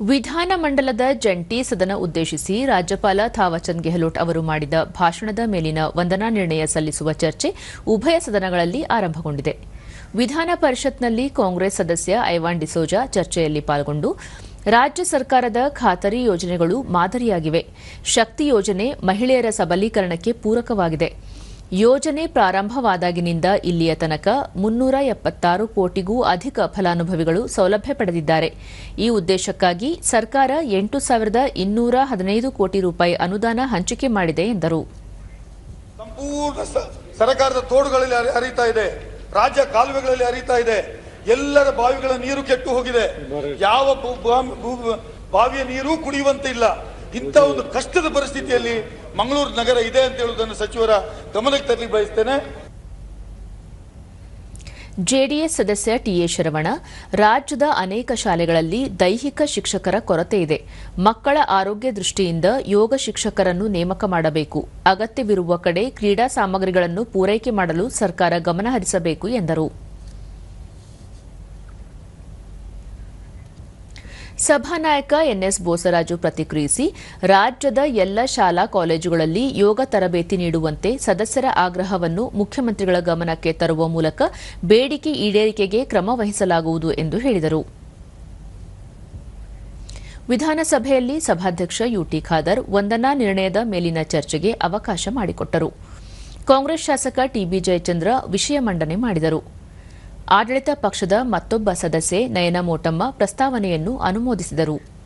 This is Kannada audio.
ವಿಧಾನಮಂಡಲದ ಜಂಟಿ ಸದನ ಉದ್ದೇಶಿಸಿ ರಾಜ್ಯಪಾಲ ಥಾವರ್ಚಂದ್ ಗೆಹ್ಲೋಟ್ ಅವರು ಮಾಡಿದ ಭಾಷಣದ ಮೇಲಿನ ವಂದನಾ ನಿರ್ಣಯ ಸಲ್ಲಿಸುವ ಚರ್ಚೆ ಉಭಯ ಸದನಗಳಲ್ಲಿ ಆರಂಭಗೊಂಡಿದೆ. ವಿಧಾನ ಪರಿಷತ್ನಲ್ಲಿ ಕಾಂಗ್ರೆಸ್ ಸದಸ್ಯ ಐವಾನ್ ಡಿಸೋಜಾ ಚರ್ಚೆಯಲ್ಲಿ ಪಾಲ್ಗೊಂಡು, ರಾಜ್ಯ ಸರ್ಕಾರದ ಖಾತರಿ ಯೋಜನೆಗಳು ಮಾದರಿಯಾಗಿವೆ. ಶಕ್ತಿ ಯೋಜನೆ ಮಹಿಳೆಯರ ಸಬಲೀಕರಣಕ್ಕೆ ಪೂರಕವಾಗಿದೆ. ಯೋಜನೆ ಪ್ರಾರಂಭವಾದಾಗಿನಿಂದ ಇಲ್ಲಿಯ ತನಕ ಮುನ್ನೂರ ಎಪ್ಪತ್ತಾರು ಕೋಟಿಗೂ ಅಧಿಕ ಫಲಾನುಭವಿಗಳು ಸೌಲಭ್ಯ ಪಡೆದಿದ್ದಾರೆ. ಈ ಉದ್ದೇಶಕ್ಕಾಗಿ ಸರ್ಕಾರ ಎಂಟು ಸಾವಿರದ ಇನ್ನೂರ ಹದಿನೈದು ಕೋಟಿ ರೂಪಾಯಿ ಅನುದಾನ ಹಂಚಿಕೆ ಮಾಡಿದೆ ಎಂದರು. ಸಂಪೂರ್ಣ ಸರ್ಕಾರದ ತೋಡುಗಳಲ್ಲಿ ಹರಿ- ಹರಿತಾ ಇದೆ. ರಾಜ್ಯ ಕಾಲುವೆಗಳಲ್ಲಿ ಹರಿತಾ ಇದೆ. ಎಲ್ಲರ ಬಾವಿಗಳ ನೀರು ಕೆಟ್ಟು ಹೋಗಿದೆ. ಯಾವ ಬಾವಿಯ ನೀರು ಕುಡಿಯುವಂತೆ ಇಲ್ಲ ಇಂಥ ಒಂದು ಕಷ್ಟದ ಪರಿಸ್ಥಿತಿಯಲ್ಲಿ ಮಂಗಳೂರು ನಗರ ಇದೆ ಅಂತ ಹೇಳುವುದನ್ನು ಸಚಿವರ ಗಮನಕ್ಕೆ ತರಲಿಕ್ಕೆ ಬಯಸ್ತೇನೆ. ಜೆಡಿಎಸ್ ಸದಸ್ಯ ಟಿಎ ಶರವಣ, ರಾಜ್ಯದ ಅನೇಕ ಶಾಲೆಗಳಲ್ಲಿ ದೈಹಿಕ ಶಿಕ್ಷಕರ ಕೊರತೆ ಇದೆ. ಮಕ್ಕಳ ಆರೋಗ್ಯ ದೃಷ್ಟಿಯಿಂದ ಯೋಗ ಶಿಕ್ಷಕರನ್ನು ನೇಮಕ ಮಾಡಬೇಕು. ಅಗತ್ಯವಿರುವ ಕಡೆ ಕ್ರೀಡಾ ಸಾಮಗ್ರಿಗಳನ್ನು ಪೂರೈಕೆ ಮಾಡಲು ಸರ್ಕಾರ ಗಮನ ಹರಿಸಬೇಕು ಎಂದರು. ಸಭಾನಾಯಕ ಎನ್ಎಸ್ ಬೋಸರಾಜು ಪ್ರತಿಕ್ರಿಯಿಸಿ, ರಾಜ್ಯದ ಎಲ್ಲ ಶಾಲಾ ಕಾಲೇಜುಗಳಲ್ಲಿ ಯೋಗ ತರಬೇತಿ ನೀಡುವಂತೆ ಸದಸ್ಯರ ಆಗ್ರಹವನ್ನು ಮುಖ್ಯಮಂತ್ರಿಗಳ ಗಮನಕ್ಕೆ ತರುವ ಮೂಲಕ ಬೇಡಿಕೆ ಈಡೇರಿಕೆಗೆ ಕ್ರಮ ವಹಿಸಲಾಗುವುದು ಎಂದು ಹೇಳಿದರು. ವಿಧಾನಸಭೆಯಲ್ಲಿ ಸಭಾಧ್ಯಕ್ಷ ಯುಟಿ ಖಾದರ್ ವಂದನಾ ನಿರ್ಣಯದ ಮೇಲಿನ ಚರ್ಚೆಗೆ ಅವಕಾಶ ಮಾಡಿಕೊಟ್ಟರು. ಕಾಂಗ್ರೆಸ್ ಶಾಸಕ ಟಿಬಿ ಜಯಚಂದ್ರ ವಿಷಯ ಮಂಡನೆ ಮಾಡಿದರು. ಆಡಳಿತ ಪಕ್ಷದ ಮತ್ತೊಬ್ಬ ಸದಸ್ಯೆ ನಯನ ಮೋಟಮ್ಮ ಪ್ರಸ್ತಾವನೆಯನ್ನು ಅನುಮೋದಿಸಿದರು.